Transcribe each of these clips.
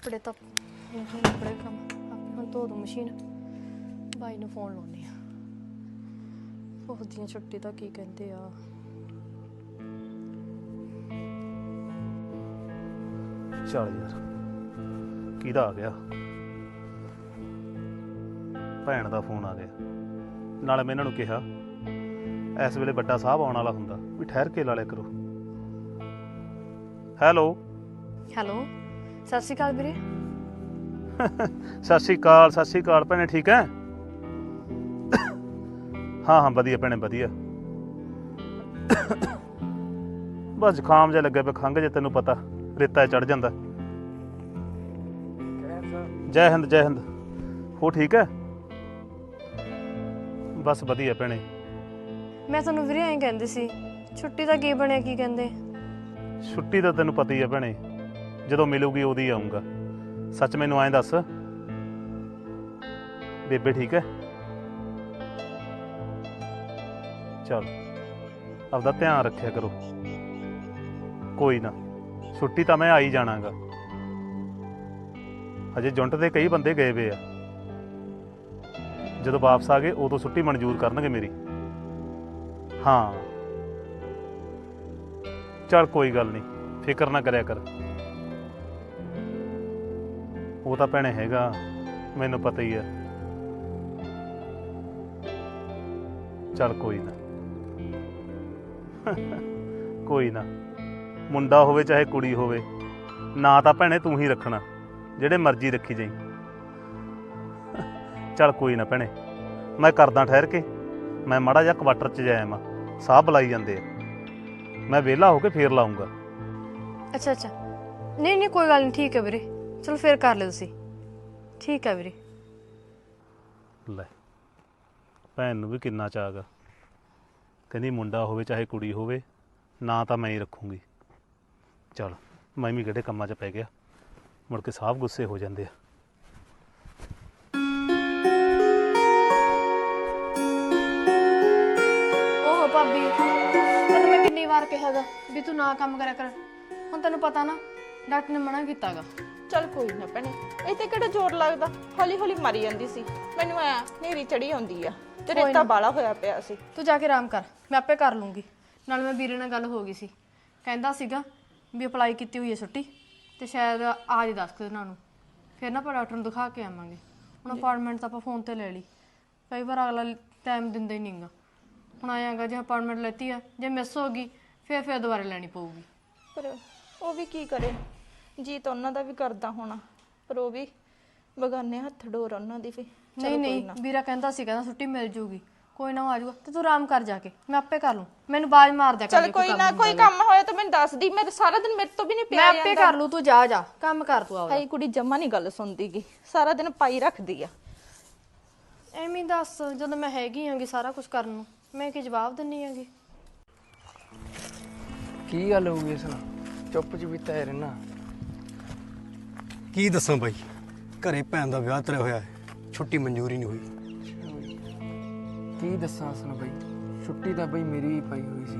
ਕੱਪੜੇ ਤਾਂ ਇਹ ਕੱਪੜੇ ਕੰਮ ਆਪੇ ਹੁਣ ਧੋ ਦੋ ਮਸ਼ੀਨ। ਬਾਈ ਨੂੰ ਫੋਨ ਲਾਉਣੀ ਆ ਪੁੱਛਦੀ ਆ ਛੁੱਟੀ ਦਾ ਕੀ ਕਹਿੰਦੇ ਆ। ਚੱਲ ਯਾਰ ਕਿਹਦਾ ਆ ਗਿਆ? ਭੈਣ ਦਾ ਫੋਨ ਆ ਗਿਆ। ਨਾਲੇ ਮੈਂ ਇਹਨਾਂ ਨੂੰ ਕਿਹਾ ਇਸ ਵੇਲੇ ਵੱਡਾ ਸਾਹਿਬ ਆਉਣ ਵਾਲਾ ਹੁੰਦਾ ਵੀ ਠਹਿਰ ਕੇ ਲਾ ਲਿਆ ਕਰੋ। ਹੈਲੋ ਹੈਲੋ ਸਤਿ ਸ਼੍ਰੀ ਅਕਾਲ ਵੀਰੇ। ਸਤਿ ਸ਼੍ਰੀ ਅਕਾਲ ਸਤਿ ਸ਼੍ਰੀ ਅਕਾਲ ਭੈਣੇ ਠੀਕ ਹੈ? ਹਾਂ ਹਾਂ ਵਧੀਆ ਭੈਣੇ ਵਧੀਆ। ਬਸ ਜ਼ੁਕਾਮ ਜਿਹਾ ਲੱਗਿਆ ਪਿਆ ਖੰਘ ਜੇ ਤੈਨੂੰ ਪਤਾ ਰੇਤਾ ਚੜ ਜਾਂਦਾ। ਜੈ ਹਿੰਦ ਜੈ ਹਿੰਦ। ਹੋ ਠੀਕ ਹੈ? ਬਸ ਵਧੀਆ ਭੈਣੇ। ਮੈਂ ਤੁਹਾਨੂੰ ਵੀਰੇ ਐਂ ਕਹਿੰਦੀ ਸੀ ਛੁੱਟੀ ਦਾ ਕੀ ਬਣਿਆ ਕੀ ਕਹਿੰਦੇ? ਛੁੱਟੀ ਤਾਂ ਤੈਨੂੰ ਪਤਾ ਹੀ ਹੈ ਭੈਣੇ। ਜਦੋਂ ਮਿਲੂਗੀ ਉਦੋਂ ਹੀ ਆਉਂਗਾ। ਸੱਚ ਮੈਨੂੰ ਐਂ ਦੱਸ। ਬੇਬੇ ਠੀਕ ਹੈ? ਚਲ, ਆਪਦਾ ਧਿਆਨ ਰੱਖਿਆ ਕਰੋ। ਕੋਈ ਨਾ, ਛੁੱਟੀ ਤਾਂ ਮੈਂ ਆ ਹੀ ਜਾਣਾਗਾ। ਅਜੇ ਜੁੰਟ ਦੇ ਕਈ ਬੰਦੇ ਗਏ ਵੇ ਆ। ਜਦੋਂ ਵਾਪਸ ਆ ਗਏ, ਉਦੋਂ ਛੁੱਟੀ ਮਨਜ਼ੂਰ ਕਰਨਗੇ ਮੇਰੀ। ਹਾਂ। ਚਲ ਕੋਈ ਗੱਲ ਨਹੀਂ, ਫਿਕਰ ਨਾ ਕਰਿਆ ਕਰ। ਉਹ ਤਾਂ ਭੈਣੇ ਹੈਗਾ, ਮੈਨੂੰ ਪਤਾ ਹੀ ਹੈ ਚੱਲ ਕੋਈ ਨਾ। ਕੋਈ ਨਾ। ਮੁੰਡਾ ਹੋਵੇ ਚਾਹੇ ਕੁੜੀ ਹੋਵੇ, ਨਾ ਤਾਂ ਭੈਣੇ ਤੂੰ ਹੀ ਰੱਖਣਾ, ਜਿਹੜੇ ਮਰਜ਼ੀ ਰੱਖੀ ਜਾਈ। ਚੱਲ ਕੋਈ ਨਾ ਭੈਣੇ, ਮੈਂ ਕਰਦਾ ਠਹਿਰ ਕੇ। ਮੈਂ ਮਾੜਾ ਜਿਹਾ ਕੁਆਟਰ ਚ ਜਾਇਆ ਮਾ ਸਾਹ ਬੁਲਾਈ ਜਾਂਦੇ ਆ। ਮੈਂ ਵਿਹਲਾ ਹੋ ਕੇ ਫੇਰ ਲਾਉਂਗਾ। ਅੱਛਾ ਅੱਛਾ। ਨਹੀਂ ਨਹੀਂ, ਕੋਈ ਗੱਲ ਨਹੀਂ ਠੀਕ ਹੈ ਵੀਰੇ। ਚਲੋ ਫੇਰ ਕਰ ਲਿਓ ਤੁਸੀਂ। ਠੀਕ ਹੈ ਵੀਰੇ। ਲੈ ਭੈਣ ਨੂੰ ਵੀ ਕਿੰਨਾ ਚਾਹਗਾ ਕਹਿੰਦੀ ਮੁੰਡਾ ਹੋਵੇ ਚਾਹੇ ਕੁੜੀ ਹੋਵੇ ਨਾ ਤਾਂ ਮੈਂ ਹੀ ਰੱਖੂੰਗੀ। ਚਲ ਮੈਂ ਵੀ ਕਿਹੜੇ ਕੰਮਾਂ 'ਚ ਪੈ ਗਿਆ। ਮੁੜ ਕੇ ਸਾਫ਼ ਗੁੱਸੇ ਹੋ ਜਾਂਦੇ ਆ। ਓਹੋ ਭਾਬੀ ਤੈਨੂੰ ਮੈਂ ਕਿੰਨੀ ਵਾਰ ਕਿਹਾਗਾ ਵੀ ਤੂੰ ਨਾ ਕੰਮ ਕਰਿਆ ਕਰ। ਹੁਣ ਤੈਨੂੰ ਪਤਾ ਨਾ ਡਾਕਟਰ ਨੇ ਮਨਾ ਕੀਤਾਗਾ। ਚੱਲ ਕੋਈ ਨਾ ਭੈਣੇ ਇਹ ਤੇ ਕਿਹੜਾ ਜ਼ੋਰ ਲੱਗਦਾ? ਹੌਲੀ ਹੌਲੀ ਮਰੀ ਜਾਂਦੀ ਸੀ। ਮੈਨੂੰ ਆ ਨੇਰੀ ਚੜੀ ਆਉਂਦੀ ਆ। ਤੇ ਕੋਈ ਰੇਤਾ ਨਾ। ਬਾਲਾ ਹੋਇਆ ਪਿਆ ਸੀ। ਤੂੰ ਜਾ ਕੇ ਆਰਾਮ ਕਰ ਮੈਂ ਆਪੇ ਕਰ ਲੂੰਗੀ। ਨਾਲ ਮੈਂ ਵੀਰੇ ਨਾਲ ਗੱਲ ਹੋ ਗਈ ਸੀ। ਕਹਿੰਦਾ ਸੀਗਾ ਵੀ ਅਪਲਾਈ ਕੀਤੀ ਹੋਈ ਹੈ ਛੁੱਟੀ ਤੇ ਸ਼ਾਇਦ ਆ ਜੀ ਦੱਸ ਕੁ ਦਿਨਾਂ ਨੂੰ। ਫਿਰ ਨਾ ਆਪਾਂ ਡਾਕਟਰ ਨੂੰ ਦਿਖਾ ਕੇ ਆਵਾਂਗੇ। ਹੁਣ ਅਪਾਰਟਮੈਂਟ ਤਾਂ ਆਪਾਂ ਫੋਨ ਤੇ ਲੈ ਲਈ। ਕਈ ਵਾਰ ਅਗਲਾ ਟਾਈਮ ਦਿੰਦਾ ਹੀ ਨਹੀਂਗਾ। ਹੁਣ ਆਇਆਗਾ ਜੇ ਅਪਾਰਟਮੈਂਟ ਲੈਤੀ ਆ ਜੇ ਮਿਸ ਹੋ ਗਈ ਫਿਰ ਫਿਰ ਦੁਬਾਰਾ ਲੈਣੀ ਪਊਗੀ। ਪਰ ਉਹ ਵੀ ਕੀ ਕਰੇ? ਜੀ ਤਾਂ ਉਹਨਾਂ ਦਾ ਵੀ ਕਰਦਾ ਹੋਣਾ ਪਰ ਉਹ ਵੀ ਬਗਾਨੇ ਹੱਥ ਡੋਰ ਉਹਨਾਂ ਦੀ ਵੀ। ਚੱਲ ਨਹੀਂ ਕੋਈ ਨਹੀਂ ਨਾ। ਵੀਰਾ ਕਹਿੰਦਾ ਸੀ ਕਹਿੰਦਾ ਛੁੱਟੀ ਮਿਲ ਜੂਗੀ। ਕੋਈ ਨਾ ਉਹ ਆ ਜਾਊਗਾ ਤੇ ਤੂੰ ਆਰਾਮ ਕਰ ਜਾ ਕੇ ਮੈਂ ਆਪੇ ਕਰ ਲੂੰ। ਮੈਨੂੰ ਬਾਜ ਮਾਰ ਦਿਆ ਚੱਲ ਕੋਈ ਨਾ ਕੋਈ ਕੰਮ ਹੋਇਆ ਤਾਂ ਮੈਨੂੰ ਦੱਸ ਦੀ ਮੇਰੇ ਸਾਰਾ ਦਿਨ ਮੇਰੇ ਤੋਂ ਵੀ ਨਹੀਂ ਮੈਂ ਪਿਆ ਆਪੇ ਕਰ ਲੂ ਤੂੰ ਜਾ ਜਾ। ਕੰਮ ਕਰ ਤੂੰ ਆਵਾ ਹਾਈ ਕੁੜੀ ਜਮਾ ਨਹੀਂ ਗੱਲ ਸੁਣਦੀਗੀ। ਸਾਰਾ ਦਿਨ ਪਾਈ ਰੱਖਦੀ ਆ। ਐਵੇਂ ਹੀ ਦੱਸ ਜਦੋਂ ਮੈਂ ਹੈਗੀ ਆਂਗੀ ਸਾਰਾ ਕੁਝ ਕਰਨ ਨੂੰ ਮੈਂ ਕੀ ਜਵਾਬ ਦਿੰਨੀ ਆਂਗੀ? ਕੀ ਗੱਲ ਹੋ ਗਈ ਇਸ ਨਾਲ? ਚੁੱਪ ਚਪੀਤਾ ਹੈ ਰਹਿਣਾ। ਕੀ ਦੱਸਾਂ ਬਾਈ? ਘਰੇ ਭੈਣ ਦਾ ਵਿਆਹ ਤਰਿਆ ਹੋਇਆ ਹੈ। ਛੁੱਟੀ ਮਨਜ਼ੂਰ ਹੀ ਨਹੀਂ ਹੋਈ। ਕੀ ਦੱਸਾਂ ਨੂੰ ਬਈ? ਛੁੱਟੀ ਤਾਂ ਬਈ ਮੇਰੀ ਵੀ ਪਈ ਹੋਈ ਸੀ।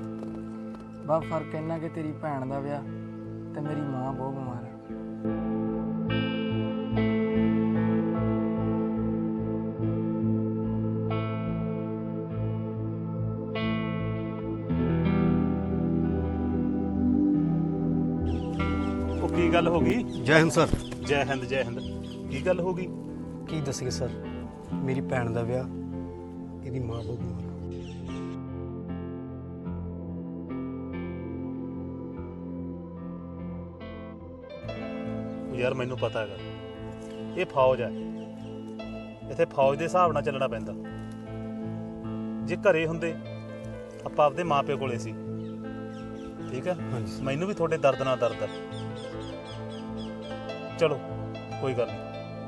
ਬਾ ਫ਼ਰਕ ਇੰਨਾ ਕਿ ਤੇਰੀ ਭੈਣ ਦਾ ਵਿਆਹ ਤੇ ਮੇਰੀ ਮਾਂ ਬਹੁਤ ਬਿਮਾਰ ਹੈ। ਉਹ ਕੀ ਗੱਲ ਹੋ ਗਈ? ਜੈ ਹਿੰਦ ਸਰ। ਜੈ ਹਿੰਦ ਜੈ ਹਿੰਦ। ਕੀ ਗੱਲ ਹੋ ਗਈ? ਕੀ ਦੱਸੀਏ ਸਰ? ਮੇਰੀ ਭੈਣ ਦਾ ਵਿਆਹ ਇਹਦੀ ਮਾਂ ਬਹੁਤ ਬਿਮਾਰ। ਯਾਰ ਮੈਨੂੰ ਪਤਾ ਹੈਗਾ। ਇਹ ਫੌਜ ਹੈ ਇੱਥੇ ਫੌਜ ਦੇ ਹਿਸਾਬ ਨਾਲ ਚੱਲਣਾ ਪੈਂਦਾ। ਜੇ ਘਰੇ ਹੁੰਦੇ ਆਪਾਂ ਆਪਦੇ ਮਾਪੇ ਕੋਲੇ ਸੀ। ਠੀਕ ਹੈ ਹਾਂਜੀ ਮੈਨੂੰ ਵੀ ਤੁਹਾਡੇ ਦਰਦ ਨਾਲ ਦਰਦ ਹੈ ਚਲੋ ਕੋਈ ਗੱਲ ਨਹੀਂ।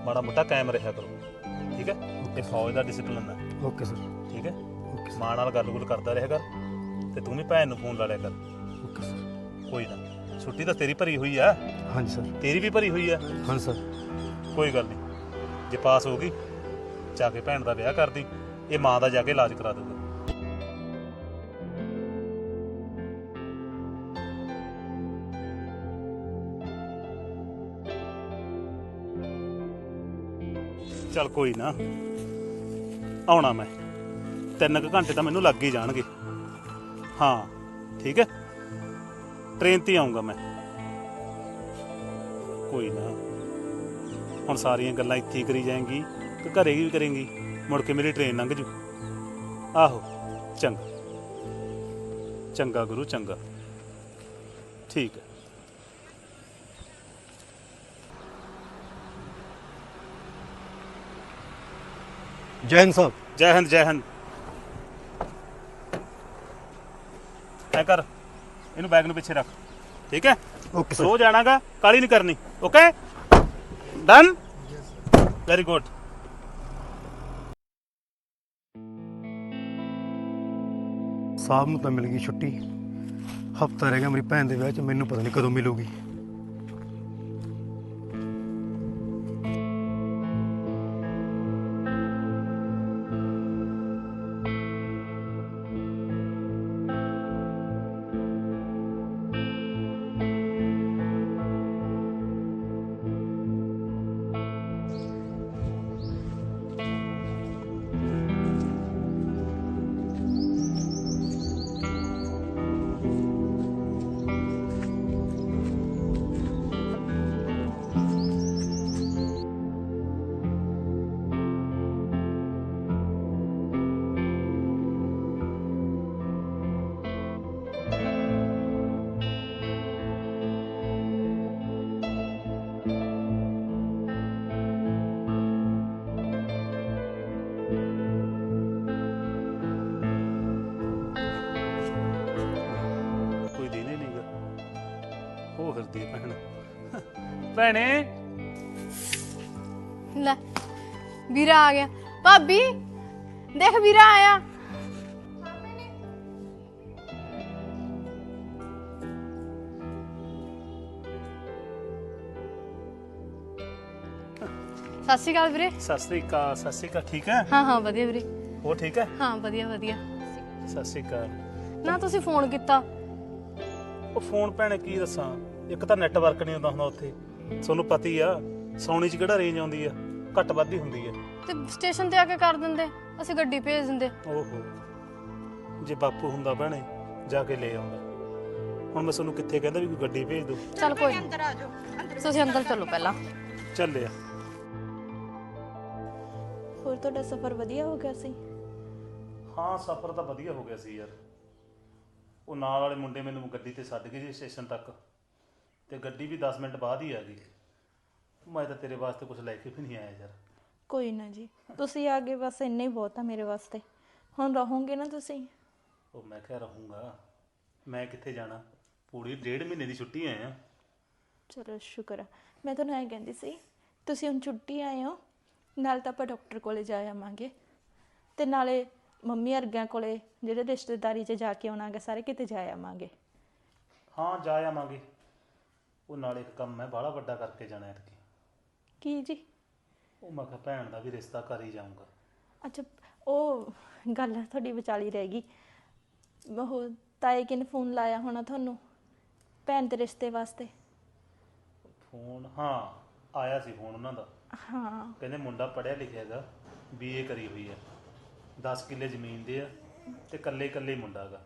ਮਾੜਾ ਮੋਟਾ ਕਾਇਮ ਰਿਹਾ ਕਰੋ। ਠੀਕ ਹੈ? ਇਹ ਫੌਜ ਦਾ ਡਿਸਪਲਿਨ ਹੈ। Okay sir. ਠੀਕ ਹੈ? ਓਕੇ ਮਾਂ ਨਾਲ ਗੱਲ-ਗੁੱਲ ਕਰਦਾ ਰਿਹਾ ਕਰ ਤੇ ਤੂੰ ਵੀ ਭੈਣ ਨੂੰ ਫੋਨ ਲਾ ਲਿਆ ਕਰ। Okay sir. ਕੋਈ ਨਾ। ਛੁੱਟੀ ਤਾਂ ਤੇਰੀ ਭਰੀ ਹੋਈ ਆ। ਹਾਂਜੀ ਸਰ। ਤੇਰੀ ਵੀ ਭਰੀ ਹੋਈ ਆ? ਹਾਂਜੀ ਸਰ। ਕੋਈ ਗੱਲ ਨਹੀਂ। ਜੇ ਪਾਸ ਹੋ ਗਈ ਜਾ ਕੇ ਭੈਣ ਦਾ ਵਿਆਹ ਕਰਦੀ ਇਹ ਮਾਂ ਦਾ ਜਾ ਕੇ ਇਲਾਜ ਕਰਾ ਦੂਗਾ ਚੱਲ ਕੋਈ ਨਾ। ਆਉਣਾ ਮੈਂ। ਤਿੰਨ ਕੁ ਘੰਟੇ ਤਾਂ ਮੈਨੂੰ ਲੱਗ ਹੀ ਜਾਣਗੇ। ਹਾਂ, ਠੀਕ ਹੈ? ਟ੍ਰੇਨ ਤੇ ਹੀ ਆਉਂਗਾ ਮੈਂ। ਕੋਈ ਨਾ। ਹੁਣ ਸਾਰੀਆਂ ਗੱਲਾਂ ਇੱਥੇ ਹੀ ਕਰੀ ਜਾਏਂਗੀ ਤੇ ਘਰੇ ਵੀ ਕਰੇਂਗੀ? ਮੁੜ ਕੇ ਮੇਰੀ ਟ੍ਰੇਨ ਲੰਘ ਜੂ। ਆਹੋ, ਚੰਗਾ। ਚੰਗਾ ਗੁਰੂ, ਚੰਗਾ। ਠੀਕ ਹੈ। ਜੈ ਹਿੰਦ ਸਾਹਿਬ ਜੈ ਹਿੰਦ ਜੈ ਹਿੰਦ। ਐ ਕਰ ਇਹਨੂੰ ਬੈਗ ਨੂੰ ਪਿੱਛੇ ਰੱਖ। ਠੀਕ ਹੈ? ਓਕੇ ਸਰ ਸੋ ਜਾਣਾਗਾ ਕਾਲੀ ਨਹੀਂ ਕਰਨੀ। ਓਕੇ ਡਨ ਵੈਰੀ ਗੁੱਡ ਸਾਹਿਬ ਨੂੰ ਤਾਂ ਮਿਲ ਗਈ ਛੁੱਟੀ। ਹਫਤਾ ਰਹਿ ਗਿਆ ਮੇਰੀ ਭੈਣ ਦੇ ਵਿਆਹ 'ਚ ਮੈਨੂੰ ਪਤਾ ਨਹੀਂ ਕਦੋਂ ਮਿਲੂਗੀ। ਨਹੀਂਗਾ ਹੋ ਫਿਰਦੀ ਹੈ ਭੈਣ। ਭੈਣੇ। ਲੈ ਵੀਰਾ ਆ ਗਿਆ। ਭਾਬੀ ਦੇਖ ਵੀਰਾ ਆਇਆ। ਸਤਿ ਸ਼੍ਰੀ ਅਕਾਲ ਵੀਰੇ। ਸਤਿ ਸ੍ਰੀ ਅਕਾਲ ਸਤਿ ਸ੍ਰੀ ਅਕਾਲ। ਠੀਕ ਹੈ? ਹਾਂ ਹਾਂ ਵਧੀਆ ਵੀਰੇ। ਉਹ ਠੀਕ ਹੈ? ਹਾਂ ਵਧੀਆ ਵਧੀਆ। ਸਤਿ ਸ੍ਰੀ ਅਕਾਲ। ਨਾ ਤੁਸੀਂ ਫੋਨ ਕੀਤਾ। ਉਹ ਫੋਨ ਭੈਣੇ ਕੀ ਦੱਸਾਂ? ਇੱਕ ਤਾਂ ਨੈਟਵਰਕ ਨਹੀਂ ਹੁੰਦਾ ਹੁੰਦਾ ਉੱਥੇ। ਤੁਹਾਨੂੰ ਪਤਾ ਹੀ ਆ ਸੋਨੀ 'ਚ ਕਿਹੜਾ ਰੇਂਜ ਆਉਂਦੀ ਆ? ਘੱਟ ਵੱਧ ਹੀ ਹੁੰਦੀ ਆ। ਤੇ ਸਟੇਸ਼ਨ ਤੇ ਆ ਕੇ ਕਰ ਦਿੰਦੇ? ਅਸੀਂ ਗੱਡੀ ਭੇਜ ਦਿੰਦੇ। ਓਹੋ। ਜੇ ਬਾਪੂ ਹੁੰਦਾ ਭੈਣੇ ਜਾ ਕੇ ਲੈ ਆਉਂਦਾ। ਹੁਣ ਮੈਂ ਤੁਹਾਨੂੰ ਕਿੱਥੇ ਕਹਿੰਦਾ ਵੀ ਕੋਈ ਗੱਡੀ ਭੇਜ ਦਿਓ? ਚੱਲ ਕੋਈ ਅੰਦਰ ਆ ਜਾਓ। ਤੁਸੀਂ ਅੰਦਰ ਚੱਲੋ ਪਹਿਲਾਂ। ਚੱਲਿਆ। ਹੋਰ ਤੁਹਾਡਾ ਸਫ਼ਰ ਵਧੀਆ ਹੋ ਗਿਆ ਸੀ? ਹਾਂ ਸਫ਼ਰ ਤਾਂ ਵਧੀਆ ਹੋ ਗਿਆ ਸੀ ਯਾਰ। ਉਹ ਨਾਲ ਵਾਲੇ ਮੁੰਡੇ ਮੈਨੂੰ ਗੱਡੀ ਤੇ ਛੱਡ ਗਏ ਜੀ ਸਟੇਸ਼ਨ ਤੱਕ। ਤੇ ਗੱਡੀ ਵੀ 10 ਮਿੰਟ ਬਾਅਦ ਹੀ ਆ ਗਈ। ਮੈਂ ਤਾਂ ਤੇਰੇ ਵਾਸਤੇ ਕੁਝ ਲੈ ਕੇ ਵੀ ਨਹੀਂ ਆਇਆ ਯਾਰ। ਕੋਈ ਨਾ ਜੀ ਤੁਸੀਂ ਆ ਗਏ ਬਸ ਇੰਨਾ ਹੀ ਬਹੁਤ ਆ ਮੇਰੇ ਵਾਸਤੇ। ਹੁਣ ਰਹੋਗੇ ਨਾ ਤੁਸੀਂ? ਉਹ ਮੈਂ ਕਿਹਾ ਰਹੂੰਗਾ। ਮੈਂ ਕਿੱਥੇ ਜਾਣਾ? ਪੂਰੀ ਡੇਢ ਮਹੀਨੇ ਦੀ ਛੁੱਟੀ ਆਏ ਆ। ਚਲੋ ਸ਼ੁਕਰ ਆ। ਮੈਂ ਤੁਹਾਨੂੰ ਐਂ ਕਹਿੰਦੀ ਸੀ ਤੁਸੀਂ ਹੁਣ ਛੁੱਟੀ ਆਏ ਹੋ ਨਾਲ ਤਾਂ ਆਪਾਂ ਡਾਕਟਰ ਕੋਲੇ ਜਾ ਆਵਾਂਗੇ। ਤੇ ਨਾਲੇ ਮੰਮੀ ਅਰਗਿਆਂ ਕੋਲੇ ਜਿਹੜੇ ਰਿਸ਼ਤੇਦਾਰੀ 'ਚ ਜਾ ਕੇ ਆਉਣਾਗੇ ਸਾਰੇ ਕਿਤੇ ਜਾ ਆਵਾਂਗੇ। ਹਾਂ ਜਾ ਆਵਾਂਗੇ। ਉਹ ਨਾਲ ਇੱਕ ਕੰਮ ਮੈਂ ਬਾਹਲਾ ਵੱਡਾ ਕਰਕੇ ਜਾਣਾ ਹੈ ਕੀ ਜੀ? ਉਹ ਮੈਂ ਕਿਹਾ ਭੈਣ ਦਾ ਵੀ ਰਿਸ਼ਤਾ ਕਰ ਹੀ ਜਾਊਂਗਾ। ਅੱਛਾ ਉਹ ਗੱਲ ਤੁਹਾਡੀ ਵਿਚਾਲੀ ਰਹਿ ਗਈ। ਉਹ ਤਾਏ ਕਿਨ ਫੋਨ ਲਾਇਆ ਹੋਣਾ ਤੁਹਾਨੂੰ? ਭੈਣ ਦੇ ਰਿਸ਼ਤੇ ਵਾਸਤੇ? ਫੋਨ ਹਾਂ ਆਇਆ ਸੀ ਫੋਨ ਉਹਨਾਂ ਦਾ। ਹਾਂ। ਕਹਿੰਦੇ ਮੁੰਡਾ ਪੜਿਆ ਲਿਖਿਆ ਹੈਗਾ ਬੀਏ ਕਰੀ ਹੋਈ ਹੈ। 10 ਕਿੱਲੇ ਜ਼ਮੀਨ ਦੇ ਆ ਤੇ ਕੱਲੇ ਕੱਲੇ ਮੁੰਡਾ ਹੈਗਾ।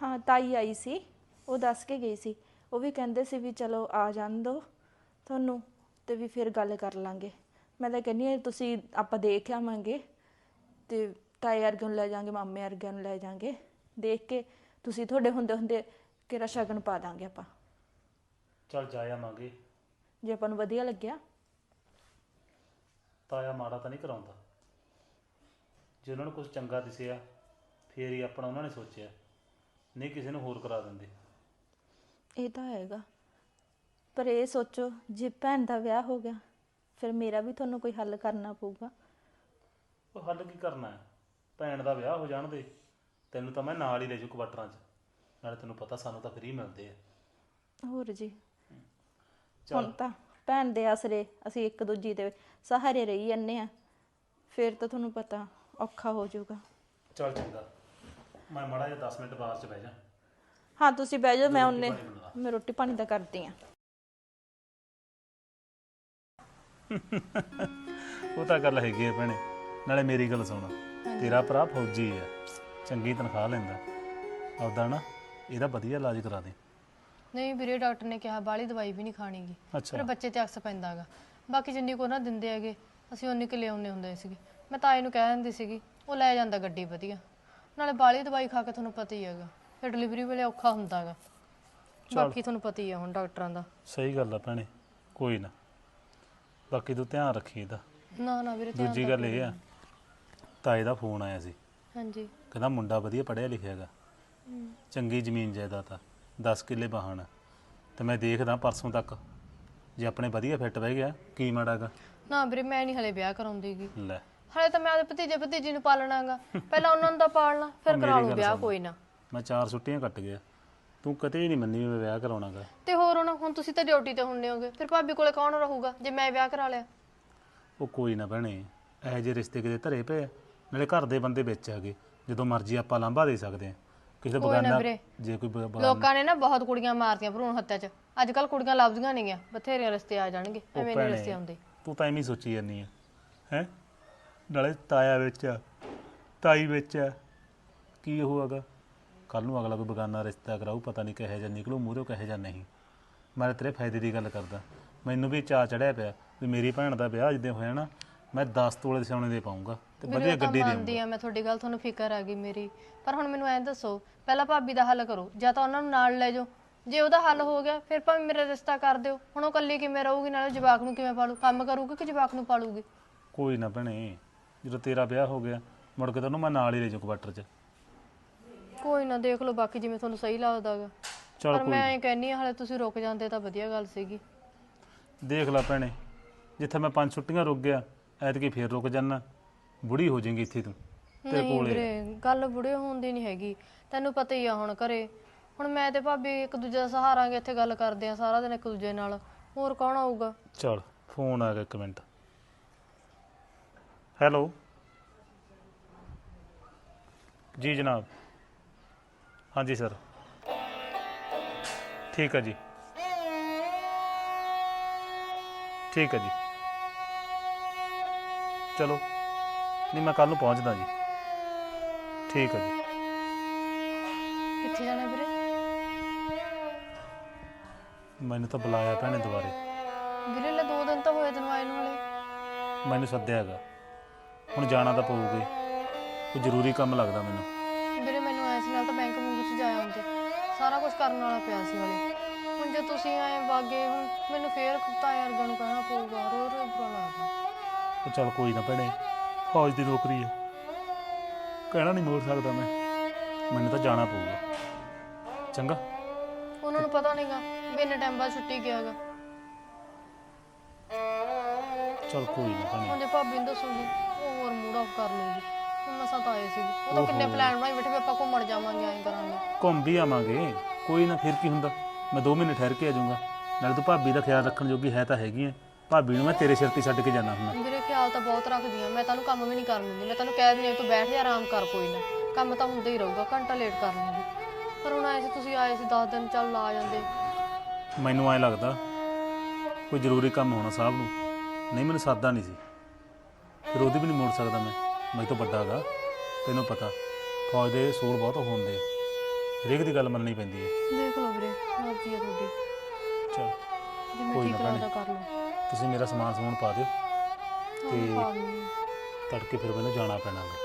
ਹਾਂ ਤਾਈ ਆਈ ਸੀ ਉਹ ਦੱਸ ਕੇ ਗਈ ਸੀ। ਉਹ ਵੀ ਕਹਿੰਦੇ ਸੀ ਵੀ ਚਲੋ ਆ ਜਾਣ ਦੋ ਤੁਹਾਨੂੰ ਤੇ ਵੀ ਫਿਰ ਗੱਲ ਕਰ ਲਾਂਗੇ। ਮੈਂ ਤਾਂ ਕਹਿੰਦੀ ਹਾਂ ਤੁਸੀਂ ਆਪਾਂ ਦੇਖ ਆਵਾਂਗੇ ਤੇ ਤਾਏ ਵਰਗੇ ਨੂੰ ਲੈ ਜਾਾਂਗੇ ਮਾਮੇ ਵਰਗਿਆਂ ਨੂੰ ਲੈ ਜਾਾਂਗੇ ਦੇਖ ਕੇ ਤੁਸੀਂ ਤੁਹਾਡੇ ਹੁੰਦੇ ਹੁੰਦੇ ਕਿਹੜਾ ਸ਼ਗਨ ਪਾ ਦਾਂਗੇ ਆਪਾਂ। ਚੱਲ ਜਾ ਆਵਾਂਗੇ। ਜੇ ਆਪਾਂ ਨੂੰ ਵਧੀਆ ਲੱਗਿਆ। ਤਾਇਆ ਮਾੜਾ ਤਾਂ ਨਹੀਂ ਕਰਾਉਂਦਾ। ਜੇ ਉਹਨਾਂ ਨੂੰ ਕੁਝ ਚੰਗਾ ਦਿਸਿਆ ਫੇਰ ਹੀ ਆਪਣਾ ਉਹਨਾਂ ਨੇ ਸੋਚਿਆ। ਨਹੀਂ ਕਿਸੇ ਨੂੰ ਹੋਰ ਕਰਾ ਦਿੰਦੇ। ਇਹ ਤਾਂ ਹੈਗਾ। ਪਰ ਇਹ ਸੋਚੋ ਜੇ ਭੈਣ ਦਾ ਵਿਆਹ ਹੋ ਗਿਆ ਫਿਰ ਮੇਰਾ ਵੀ ਤੁਹਾਨੂੰ ਕੋਈ ਹੱਲ ਕਰਨਾ ਪਊਗਾ। ਉਹ ਹੱਲ ਕੀ ਕਰਨਾ ਹੈ? ਭੈਣ ਦਾ ਵਿਆਹ ਹੋ ਜਾਣ ਦੇ ਤੈਨੂੰ ਤਾਂ ਮੈਂ ਨਾਲ ਹੀ ਲੈ ਜੂ ਕੁਆਟਰਾਂ 'ਚ। ਨਾਲੇ ਤੈਨੂੰ ਪਤਾ ਸਾਨੂੰ ਤਾਂ ਫ੍ਰੀ ਮਿਲਦੇ ਆ। ਹੋਰ ਜੀ ਹੁਣ ਚੱਲ। ਤਾਂ ਭੈਣ ਦੇ ਆਸਰੇ ਅਸੀਂ ਇੱਕ ਦੂਜੀ ਦੇ ਸਹਾਰੇ ਰਹੀ ਜੰਨੇ ਆ ਫਿਰ ਤਾਂ ਤੁਹਾਨੂੰ ਪਤਾ ਔਖਾ ਹੋ ਜਾਊਗਾ। ਚੱਲ ਚੰਗਾ। ਮੈਂ ਮਾੜਾ ਜਿਹਾ 10 ਮਿੰਟ ਬਾਅਦ 'ਚ ਬਹਿ ਜਾ। ਹਾਂ ਤੁਸੀਂ ਬਹਿ ਜਾਓ ਮੈਂ ਰੋਟੀ ਉਹਨੇ। ਮੈਂ ਰੋਟੀ ਪਾਣੀ ਦਾ ਕਰਦੀ ਆ ਉਹ ਤਾਂ ਗੱਲ ਹੈਗੀ ਹੈ ਭੈਣੇ। ਨਾਲੇ ਮੇਰੀ ਗੱਲ ਸੁਣ। ਤੇਰਾ ਭਰਾ ਫੌਜੀ ਹੈ ਚੰਗੀ ਤਨਖਾਹ ਲੈਂਦਾ। ਆਪਦਾ ਨਾ ਇਹਦਾ ਵਧੀਆ ਇਲਾਜ ਕਰਾ ਦੇ। ਨਹੀਂ ਵੀਰੇ ਡਾਕਟਰ ਨੇ ਕਿਹਾ ਬਾਹਲੀ ਦਵਾਈ ਵੀ ਨਹੀਂ ਖਾਣੀਗੀ। ਅੱਛਾ। ਫਿਰ ਬੱਚੇ ਤੇ ਅਕਸ ਪੈਂਦਾਗਾ। ਬਾਕੀ ਜਿੰਨੀ ਕੋ ਨਾ ਦਿੰਦੇ ਹੈਗੇ ਅਸੀਂ ਉਨੀ ਕੁ ਲਿਆਉਂਦੇ ਹੁੰਦੇ ਸੀਗੇ। ਮੈਂ ਤਾਏ ਨੂੰ ਕਹਿ ਦਿੰਦੀ ਸੀਗੀ ਉਹ ਲੈ ਜਾਂਦਾ ਗੱਡੀ ਵਧੀਆ। ਨਾਲੇ ਬਾਹਲੀ ਦਵਾਈ ਖਾ ਕੇ ਤੁਹਾਨੂੰ ਪਤਾ ਹੀ ਹੈਗਾ। ਫਿਰ ਡਿਲੀਵਰੀ ਵੇਲੇ ਔਖਾ ਹੁੰਦਾਗਾ ਬਾਕੀ ਤੁਹਾਨੂੰ ਪਤਾ ਹੀ ਆ ਹੁਣ ਡਾਕਟਰਾਂ ਦਾ। ਸਹੀ ਗੱਲ ਆ ਭੈਣੇ ਕੋਈ ਨਾ। ਬਾਕੀ ਤੂੰ ਧਿਆਨ ਰੱਖੀ ਇਹਦਾ। ਨਾ ਨਾ ਵੀਰੇ ਧਿਆਨ ਦੂਜੀ ਗੱਲ ਇਹ ਆ ਤਾਏ ਦਾ ਫੋਨ ਆਇਆ ਸੀ। ਹਾਂਜੀ। ਕਹਿੰਦਾ ਮੁੰਡਾ ਵਧੀਆ ਪੜ੍ਹਿਆ ਲਿਖਿਆ ਹੈਗਾ। ਚੰਗੀ ਜ਼ਮੀਨ ਜਾਇਦਾਦ ਆ 10 ਕਿੱਲੇ ਬਾਹਣ ਤੇ ਮੈਂ ਦੇਖਦਾ ਪਰਸੋਂ ਤੱਕ ਜੇ ਆਪਣੇ ਵਧੀਆ ਫਿੱਟ ਬਹਿ ਗਿਆ ਕੀ ਮਾੜਾਗਾ ਨਾ ਵੀਰੇ ਮੈਂ ਨਹੀਂ ਹਲੇ ਵਿਆਹ ਕਰਾਉਂਦੀਗੀ ਲੈ। ਹਲੇ ਤਾਂ ਮੈਂ ਆਪਦੇ ਭਤੀਜੇ ਭਤੀਜੀ ਨੂੰ ਪਾਲਣਾਗਾ। ਪਹਿਲਾਂ ਉਹਨਾਂ ਨੂੰ ਤਾਂ ਪਾਲਣਾ ਫਿਰ ਕਰਾ ਲੂ ਵਿਆਹ ਕੋਈ ਨਾ। ਮੈਂ ਚਾਰ ਛੁੱਟੀਆਂ ਕੱਟ ਗਿਆ। ਤੂੰ ਕਦੇ ਨਹੀਂ ਮੰਨੀ ਵੀ ਮੈਂ ਵਿਆਹ ਕਰਾਉਣਾਗਾ। ਤੇ ਹੋਰ ਹੁਣ ਹੁਣ ਤੁਸੀਂ ਤਾਂ ਡਿਊਟੀ ਤੇ ਹੁੰਨੇ ਹੋਗੇ। ਫਿਰ ਭਾਬੀ ਕੋਲੇ ਕੌਣ ਰਹੂਗਾ ਜੇ ਮੈਂ ਵਿਆਹ ਕਰਾ ਲਿਆ? ਉਹ ਕੋਈ ਨਾ ਭੈਣੇ ਇਹੋ ਜਿਹੇ ਰਿਸ਼ਤੇ ਕਿਤੇ ਧਰੇ ਪਏ ਆ। ਨਾਲੇ ਘਰ ਦੇ ਬੰਦੇ ਵਿੱਚ ਹੈਗੇ ਜਦੋਂ ਮਰਜ਼ੀ ਆਪਾਂ ਲਾਂਭਾ ਦੇ ਸਕਦੇ ਆ। ਕਿਸੇ ਕੋਈ ਨਾ ਬਗਾਨਾ ਵੀਰੇ। ਜੇ ਕੋਈ ਬ- ਬਗਾਨਾ ਲੋਕਾਂ ਨੇ ਨਾ ਬਹੁਤ ਕੁੜੀਆਂ ਮਾਰਤੀਆਂ ਭਰੂਣ ਹੱਤਿਆ 'ਚ। ਅੱਜ ਕੱਲ ਕੁੜੀਆਂ ਲੱਭਦੀਆਂ ਨਹੀਂ ਗਿਆ। ਬਥੇਰੇ ਰਿਸ਼ਤੇ ਆ ਜਾਣਗੇ। ਐਵੇਂ ਨਹੀਂ ਰਿਸ਼ਤੇ ਆਉਂਦੇ ਤੂੰ ਤਾਂ ਐਵੇਂ ਹੀ ਸੋਚੀ ਜਾਂਦੀ ਆ। ਹੈ? ਨਾਲੇ ਤਾਇਆ ਵਿੱਚ ਆ ਤਾਈ ਵਿੱਚ ਆ। ਕੀ ਉਹ ਹੈਗਾ ਕੱਲ ਨੂੰ ਅਗਲਾ ਕੋਈ ਬਗਾਨਾ ਰਿਸ਼ਤਾ ਕਰਾਊ ਪਤਾ ਨਹੀਂ ਕਿਹੋ ਜਿਹਾ ਨਿਕਲੂ ਮੂਹਰੋਂ ਕਿਹੋ ਜਿਹਾ ਨਹੀਂ। ਮੈਂ ਤੇਰੇ ਫਾਇਦੇ ਦੀ ਗੱਲ ਕਰਦਾ। ਮੈਨੂੰ ਵੀ ਚਾਅ ਚੜਿਆ ਪਿਆ ਵੀ ਮੇਰੀ ਭੈਣ ਦਾ ਵਿਆਹ ਜਿੱਦੇ ਹੋਇਆ ਨਾ ਮੈਂ 10 ਤੋਲੇ ਦੇ ਸੋਨੇ ਦੇ ਪਾਉਂਗਾ ਤੇ ਵਧੀਆ ਤਾਂ ਗੱਡੀ ਦੇ ਮੰਨਦੀ ਆ ਮੈਂ ਤੁਹਾਡੀ ਗੱਲ ਤੁਹਾਨੂੰ ਫਿਕਰ ਆ ਗਈ ਮੇਰੀ। ਪਰ ਹੁਣ ਮੈਨੂੰ ਐਂ ਦੱਸੋ ਪਹਿਲਾਂ ਭਾਬੀ ਦਾ ਹੱਲ ਕਰੋ ਜਾਂ ਤਾਂ ਉਹਨਾਂ ਨੂੰ ਨਾਲ ਲੈ ਜਾਓ। ਜੇ ਉਹਦਾ ਹੱਲ ਹੋ ਗਿਆ ਫਿਰ ਭਾਵੇਂ ਮੇਰਾ ਰਿਸ਼ਤਾ ਕਰ ਦਿਓ। ਹੁਣ ਉਹ ਇਕੱਲੀ ਕਿਵੇਂ ਰਹੂਗੀ ਨਾਲੇ ਜਵਾਕ ਨੂੰ ਕਿਵੇਂ ਪਾਲੂ? ਕੰਮ ਕਰੂਗੀ ਕਿ ਜਵਾਕ ਨੂੰ ਪਾਲੂਗੀ? ਕੋਈ ਨਾ ਭੈਣੇ ਜਦੋਂ ਤੇਰਾ ਵਿਆਹ ਹੋ ਗਿਆ ਮੁੜ ਕੇ ਤੈਨੂੰ ਮੈਂ ਨਾਲ ਹੀ ਲੈ ਜਾਊਂ ਕੁਆਟਰ 'ਚ। ਕੋਈ ਨਾ ਦੇਖ ਲਓ ਬਾਕੀ ਜਿਵੇਂ ਤੁਹਾਨੂੰ ਸਹੀ ਲੱਗਦਾਗਾ। ਚਲ ਪਰ ਮੈਂ ਐਂ ਕਹਿੰਨੀ ਆ ਹਲੇ ਤੁਸੀਂ ਰੁਕ ਜਾਂਦੇ ਤਾਂ ਵਧੀਆ ਗੱਲ ਸੀਗੀ। ਦੇਖ ਲੈ ਭੈਣੇ ਜਿੱਥੇ ਮੈਂ ਪੰਜ ਛੁੱਟੀਆਂ ਰੁਕ ਗਿਆ ਐਤਕੀ ਫੇਰ ਰੁਕ ਜਾਣਾ ਬੁੜੀ ਹੋ ਜਾਏਗੀ ਇੱਥੇ ਤੂੰ ਤੇਰੇ ਨਹੀਂ ਕੋਲੇ। ਵੀਰੇ ਗੱਲ ਬੁੜੇ ਹੋਣ ਦੀ ਨਹੀਂ ਹੈਗੀ। ਤੈਨੂੰ ਪਤਾ ਹੀ ਆ ਹੁਣ ਘਰੇ। ਹੁਣ ਮੈਂ ਤੇ ਭਾਬੀ ਇੱਕ ਦੂਜੇ ਦਾ ਸਹਾਰਾਂਗੇ ਇੱਥੇ ਗੱਲ ਕਰਦੇ ਆ ਸਾਰਾ ਦਿਨ ਇੱਕ ਦੂਜੇ ਨਾਲ। ਹੋਰ ਕੌਣ ਆਊਗਾ? ਚਲ ਫੋਨ ਆ ਗਿਆ ਇੱਕ ਮਿੰਟ। ਹੈਲੋ। ਜੀ ਜਨਾਬ। ਹਾਂਜੀ ਸਰ। ਠੀਕ ਹੈ ਜੀ। ਠੀਕ ਹੈ ਜੀ। ਚਲੋ। ਨਹੀਂ ਮੈਂ ਕੱਲ ਨੂੰ ਪਹੁੰਚਦਾ ਜੀ। ਠੀਕ ਹੈ ਜੀ। ਕਿੱਥੇ ਜਾਣਾ ਵੀਰੇ? ਮੈਨੂੰ ਤਾਂ ਬੁਲਾਇਆ ਭੈਣੇ ਦੁਬਾਰੇ। ਵੀਰੇ ਲੈ ਦੋ ਦਿਨ ਤਾਂ ਹੋਏ ਤੈਨੂੰ ਆਏ ਨੂੰ ਵਾਲੇ ਮੈਨੂੰ ਸੱਦਿਆ ਹੈਗਾ। ਹੁਣ ਜਾਣਾ ਤਾਂ ਪਊਗਾ ਹੀ। ਕੋਈ ਜ਼ਰੂਰੀ ਕੰਮ ਲੱਗਦਾ ਮੈਨੂੰ। ਵੀਰੇ ਮੈਨੂੰ ਆਇਆ ਸੀ ਨਾਲ ਤਾਂ ਬੈਂਕ ਮੂੰਗ ਚ ਜਾਇਆ ਹੁੰਦੇ ਸਾਰਾ ਕੁਝ ਕਰਨ ਵਾਲਾ ਪਿਆ ਸੀ ਵਾਲੇ ਹੁਣ ਜੇ ਤੁਸੀਂ ਆਏ ਵਾਗੇ ਹੁਣ ਮੈਨੂੰ ਫੇਰ ਤਾਂ ਯਾਰ ਨੂੰ ਕਹਿਣਾ ਪਊਗਾ ਰੋ ਰੋ ਬੁਰਾ ਲੱਗਦਾ। ਉਹ ਚੱਲ ਕੋਈ ਨਾ ਭੈਣੇ ਫੌਜ ਦੀ ਨੌਕਰੀ ਹੈ ਕਹਿਣਾ ਨਹੀਂ ਮੋੜ ਸਕਦਾ ਮੈਂ। ਮੈਨੂੰ ਤਾਂ ਜਾਣਾ ਪਊਗਾ। ਚੰਗਾ। ਉਹਨਾਂ ਨੂੰ ਪਤਾ ਨਹੀਂਗਾ ਵੀ ਇੰਨੇ ਟਾਈਮ ਬਾਅਦ ਛੁੱਟੀ ਗਿਆਗਾ ਚੱਲ ਕੋਈ ਨਾ ਭੈਣੇ। ਹੁਣ ਜੇ ਭਾਬੀ ਨੂੰ ਦੱਸੂਗੀ ਉਹ ਹੋਰ ਮੂਡ ਆਫ ਕਰ ਲੂਗੀ ਹੁਣ ਮਸਾਂ ਤਾਂ ਆਏ ਸੀ। ਉਹ ਤਾਂ ਕਿੰਨੇ ਪਲਾਨ ਬਣਾਈ ਬੈਠੇ ਵੀ ਆਪਾਂ ਘੁੰਮਣ ਜਾਵਾਂਗੇ ਐਂ ਕਰਾਂਗੇ। ਘੁੰਮ ਵੀ ਆਵਾਂਗੇ। ਕੋਈ ਨਾ ਫਿਰ ਕੀ ਹੁੰਦਾ? ਮੈਂ 2 ਮਹੀਨੇ ਠਹਿਰ ਕੇ ਆ ਜਾਊਂਗਾ। ਨਾਲੇ ਤੂੰ ਭਾਬੀ ਦਾ ਖਿਆਲ ਰੱਖਣ ਜੋਗੀ ਹੈ ਤਾਂ ਹੈਗੀ ਐ। ਭਾਬੀ ਨੂੰ ਮੈਂ ਤੇਰੇ ਸਿਰ ਤੇ ਛੱਡ ਕੇ ਜਾਣਾ ਹੁੰਦਾ। ਵੀਰੇ ਖਿਆਲ ਤਾਂ ਬਹੁਤ ਰੱਖਦੀ ਆ। ਮੈਂ ਤੈਨੂੰ ਕੰਮ ਵੀ ਨਹੀਂ ਕਰਨ ਦਿੰਦੀ। ਮੈਂ ਤੈਨੂੰ ਕਹਿ ਦਿੰਦੀ ਆ ਤੂੰ ਬੈਠ ਜਾ ਆਰਾਮ ਕਰ ਕੋਈ ਨਾ। ਕੰਮ ਤਾਂ ਹੁੰਦਾ ਹੀ ਰਹੂਗਾ ਘੰਟਾ ਲੇਟ ਕਰ ਲੂੰਗੀ ਪਰ ਹੁਣ ਆਏ ਸੀ ਤੁਸੀਂ ਆਏ ਸੀ 10 ਦਿਨ ਚੱਲ ਲਾ ਜਾਂਦੇ। ਮੈਨੂੰ ਐਂ ਲੱਗਦਾ ਕੋਈ ਜ਼ਰੂਰੀ ਕੰਮ ਹੋਣਾ ਸਾਹਿਬ ਨੂੰ। ਨਹੀਂ ਮੈਨੂੰ ਸਾਦਾ ਨਹੀਂ ਸੀ। ਫਿਰ ਉਹਦੀ ਵੀ ਨਹੀਂ ਮੋੜ ਸਕਦਾ ਮੈਂ। ਮੈਂ ਤਾਂ ਵੱਡਾ ਗਾ ਤੈਨੂੰ ਪਤਾ ਫੌਜ ਦੇ ਸੂਲ ਬਹੁਤ ਹੁੰਦੇ ਹਰੇਕ ਦੀ ਗੱਲ ਮੰਨਣੀ ਪੈਂਦੀ ਹੈ। ਦੇਖ ਲਓ ਵੀਰੇ ਮਰਜ਼ੀ ਆ ਤੁਹਾਡੀ। ਚਲ ਜਿਵੇਂ ਕੋਈ ਠੀਕ ਨਾ ਲੱਗਦਾ ਕਰ ਲਓ। ਤੁਸੀਂ ਮੇਰਾ ਸਮਾਨ ਸਮੂਨ ਪਾ ਦਿਓ ਹਾਂ, ਪਾ ਦਿੰਦੀ ਹਾਂ। ਤੜਕੇ ਫਿਰ ਮੈਨੂੰ ਜਾਣਾ ਪੈਣਾ ਗਾ।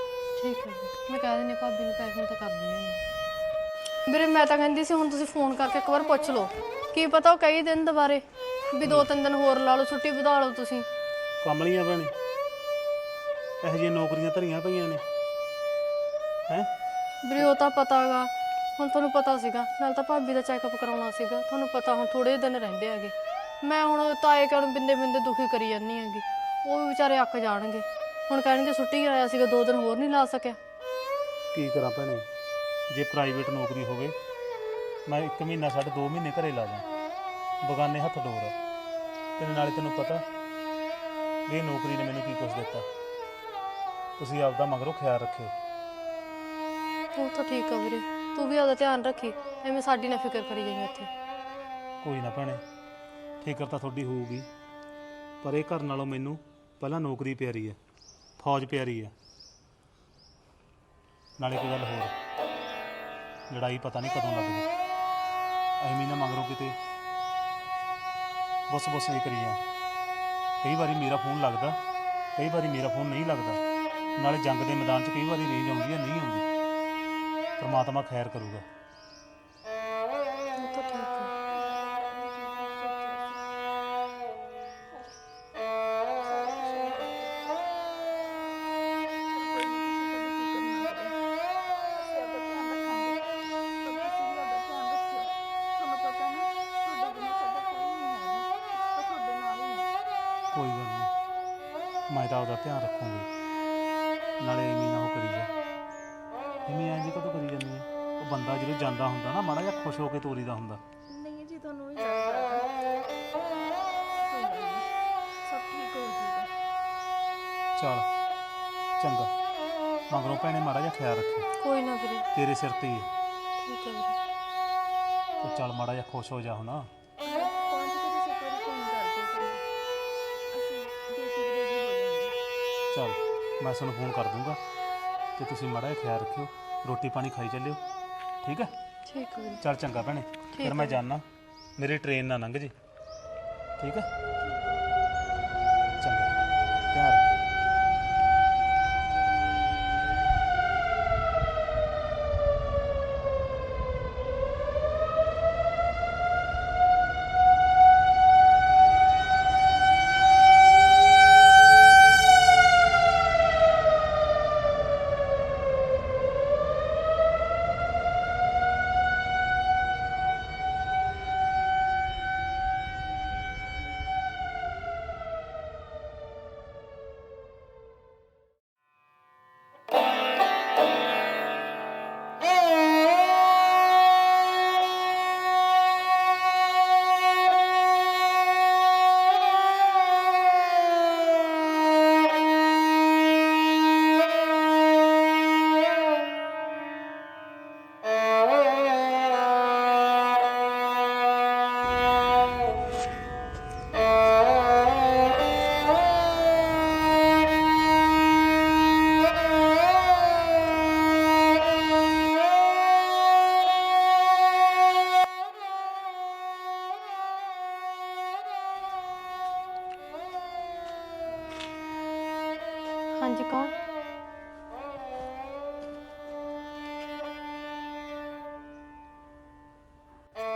ਠੀਕ ਹੈ ਜੀ। ਮੈਂ ਕਹਿ ਦਿੰਦੀ ਹਾਂ ਭਾਬੀ ਨੂੰ ਪੈਸੇ ਤਾਂ ਕਰ ਦਿੰਦੀ ਹਾਂ। ਵੀਰੇ ਮੈਂ ਤਾਂ ਕਹਿੰਦੀ ਸੀ ਹੁਣ ਤੁਸੀਂ ਫੋਨ ਕਰਕੇ ਇੱਕ ਵਾਰ ਪੁੱਛ ਲਓ। ਕੀ ਪਤਾ ਉਹ ਕਈ ਦਿਨ ਦੁਬਾਰੇ ਵੀ ਦੋ ਤਿੰਨ ਦਿਨ ਹੋਰ ਲਾ ਲਓ ਛੁੱਟੀ ਵਧਾ ਲਓ ਤੁਸੀਂ। ਕਮਲੀਆਂ ਭੈਣੇ। ਇਹੋ ਜਿਹੀਆਂ ਨੌਕਰੀਆਂ ਧਰੀਆਂ ਪਈਆਂ ਨੇ। ਹੈ? ਵੀਰੇ ਉਹ ਤਾਂ ਪਤਾਗਾ ਹੁਣ ਤੁਹਾਨੂੰ ਪਤਾ ਸੀਗਾ। ਨਾਲ ਤਾਂ ਭਾਬੀ ਦਾ ਚੈੱਕਅਪ ਕਰਾਉਣਾ ਸੀਗਾ। ਤੁਹਾਨੂੰ ਪਤਾ ਹੁਣ ਥੋੜੇ ਦਿਨ ਰਹਿੰਦੇ ਹੈਗੇ। ਮੈਂ ਹੁਣ ਤਾਏ ਕਿਉਂ ਬਿੰਦੇ ਬਿੰਦੇ ਦੁਖੀ ਕਰੀ ਜਾਂਦੀ ਹੈਗੀ। ਉਹ ਵੀ ਵਿਚਾਰੇ ਅੱਕ ਜਾਣਗੇ। ਹੁਣ ਕਹਿਣਗੇ ਛੁੱਟੀ ਆਇਆ ਸੀਗਾ ਦੋ ਦਿਨ ਹੋਰ ਨਹੀਂ ਲਾ ਸਕਿਆ। ਕੀ ਕਰਾਂ ਭੈਣੇ? ਜੇ ਪ੍ਰਾਈਵੇਟ ਨੌਕਰੀ ਹੋਵੇ ਮੈਂ ਇੱਕ ਮਹੀਨਾ ਛੱਡ ਦੋ ਮਹੀਨੇ ਘਰੇ ਲਾ ਜਾ ਬਗਾਨੇ ਹੱਥ ਡੋਰ ਤੇ ਨਾਲੇ ਤੈਨੂੰ ਪਤਾ ਵੀ ਇਹ ਨੌਕਰੀ ਨੇ ਮੈਨੂੰ ਕੀ ਕੁਛ ਦਿੱਤਾ। ਤੁਸੀਂ ਆਪਦਾ ਮਗਰੋਂ ਖਿਆਲ ਰੱਖਿਓ। ਉਹ ਤਾਂ ਠੀਕ ਆ ਵੀਰੇ ਤੂੰ ਵੀ ਆਪਦਾ ਧਿਆਨ ਰੱਖੀ ਐਵੇਂ ਸਾਡੀ ਨਾ ਫਿਕਰ ਕਰੀ ਜਾਈਂ ਇੱਥੇ ਕੋਈ ਨਾ ਭੈਣੇ ਫਿਕਰ ਤਾਂ ਤੁਹਾਡੀ ਹੋਊਗੀ ਪਰ ਇਹ ਘਰ ਨਾਲੋਂ ਮੈਨੂੰ ਪਹਿਲਾਂ ਨੌਕਰੀ ਪਿਆਰੀ ਹੈ ਫੌਜ ਪਿਆਰੀ ਹੈ। ਨਾਲੇ ਕੋਈ ਗੱਲ ਹੋਰ ਲੜਾਈ ਪਤਾ ਨਹੀਂ ਕਦੋਂ ਲੱਗਦੀ। ਐਵੇਂ ਨਾ ਮੰਗਰੋ ਕਿਤੇ ਬਸ ਬਸ ਨਹੀਂ ਕਰੀਆ। ਕਈ ਵਾਰੀ ਮੇਰਾ ਫੋਨ ਲੱਗਦਾ ਕਈ ਵਾਰੀ ਮੇਰਾ ਫੋਨ ਨਹੀਂ ਲੱਗਦਾ। ਨਾਲੇ ਜੰਗ ਦੇ ਮੈਦਾਨ 'ਚ ਕਈ ਵਾਰੀ ਰੇਂਜ ਆਉਂਦੀ ਹੈ ਨਹੀਂ ਆਉਂਦੀ। ਪਰਮਾਤਮਾ ਖੈਰ ਕਰੂਗਾ। ਉਹ ਤਾਂ ਠੀਕ ਹੈ। ਕੋਈ ਗੱਲ ਨਹੀਂ। ਮੈਂ ਤਾਂ ਉਹਦਾ ਧਿਆਨ ਰੱਖੂੰਗੀ। ਨਾਲੇ ਐਵੇਂ ਨਾ ਉਹ ਕਰੀ ਜਾ। ਐਵੇਂ ਐਂ ਜੀ ਕਦੋਂ ਕਰੀ ਜਾਂਦੀ ਹੈ ਉਹ ਬੰਦਾ ਜਦੋਂ ਜਾਂਦਾ ਹੁੰਦਾ ਨਾ ਮਾੜਾ ਜਿਹਾ ਖੁਸ਼ ਹੋ ਕੇ ਤੋਰੀਦਾ ਹੁੰਦਾ। ਨਹੀਂ ਜੀ ਤੁਹਾਨੂੰ ਵੀ ਲੱਗਦਾ ਕੋਈ ਗੱਲ ਨਹੀਂ ਸਭ ਠੀਕ ਹੋ ਜਾਊਗਾ ਚੱਲ ਚੰਗਾ। ਮਗਰੋਂ ਭੈਣੇ ਮਾੜਾ ਜਿਹਾ ਖਿਆਲ ਰੱਖੀ। ਕੋਈ ਨਾ ਵੀਰੇ। ਤੇਰੇ ਸਿਰ ਤੇ ਹੀ ਹੈ ਠੀਕ ਹੈ ਵੀਰੇ। ਉਹ ਚੱਲ ਮਾੜਾ ਜਿਹਾ ਖੁਸ਼ ਹੋ ਜਾ ਹੁਣ। ਪਹੁੰਚ ਕੇ ਤੁਸੀਂ ਇੱਕ ਵਾਰੀ ਫੋਨ ਕਰ ਦਿਓ ਸਾਨੂੰ ਅਸੀਂ ਬੇਸਿਕ ਰੈਡੀ ਹੋ ਜਾਵਾਂਗੇ ਚੱਲ। ਮੈਂ ਤੁਹਾਨੂੰ ਫੋਨ ਕਰ ਦੂੰਗਾ ਤੇ ਤੁਸੀਂ ਮਾੜਾ ਜਿਹਾ ਖਿਆਲ ਰੱਖਿਓ ਰੋਟੀ ਪਾਣੀ ਖਾਈ ਚੱਲਿਓ। ਠੀਕ ਹੈ? ਠੀਕ ਹੈ। ਚੱਲ ਚੰਗਾ ਭੈਣੇ ਫਿਰ ਮੈਂ ਜਾਣਾ ਮੇਰੀ ਟ੍ਰੇਨ ਨਾ ਲੰਘ ਜੇ। ਠੀਕ ਹੈ? ਚੰਗਾ।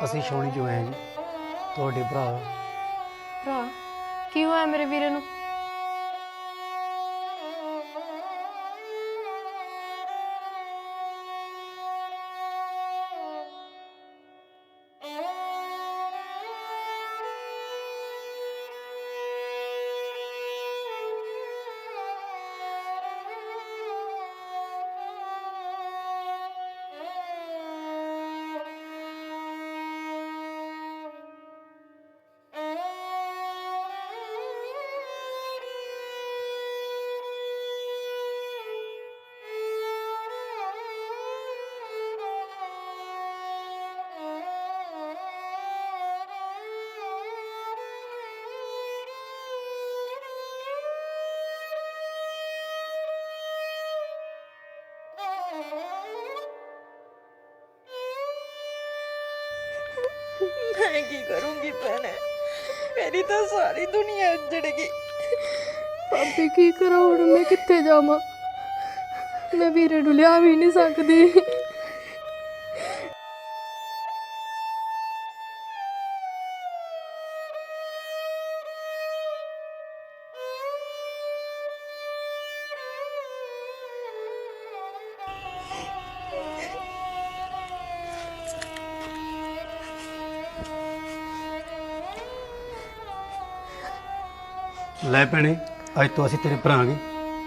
ਅਸੀਂ ਛਾਉਣੀ ਚੋਂ ਆਏ ਹਾਂ ਜੀ ਤੁਹਾਡੇ ਭਰਾ। ਭਰਾ ਕੀ ਹੋਇਆ ਮੇਰੇ ਵੀਰੇ ਨੂੰ? ਮੈਂ ਕੀ ਕਰੂੰਗੀ ਭੈਣੇ? ਮੇਰੀ ਤਾਂ ਸਾਰੀ ਦੁਨੀਆ ਉੱਜੜ ਗਈ। ਭਾਬੀ, ਕੀ ਕਰਾਂ ਹੁਣ? ਮੈਂ ਕਿੱਥੇ ਜਾਵਾਂ? ਮੈਂ ਵੀਰੇ ਨੂੰ ਲਿਆ ਵੀ ਨਹੀਂ ਸਕਦੀ। ਲੈ ਭੈਣੇ, ਅੱਜ ਤੋਂ ਅਸੀਂ ਤੇਰੇ ਭਰਾਗੇ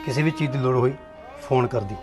ਕਿਸੇ ਵੀ ਚੀਜ਼ ਦੀ ਲੋੜ ਹੋਈ, ਫੋਨ ਕਰਦੀ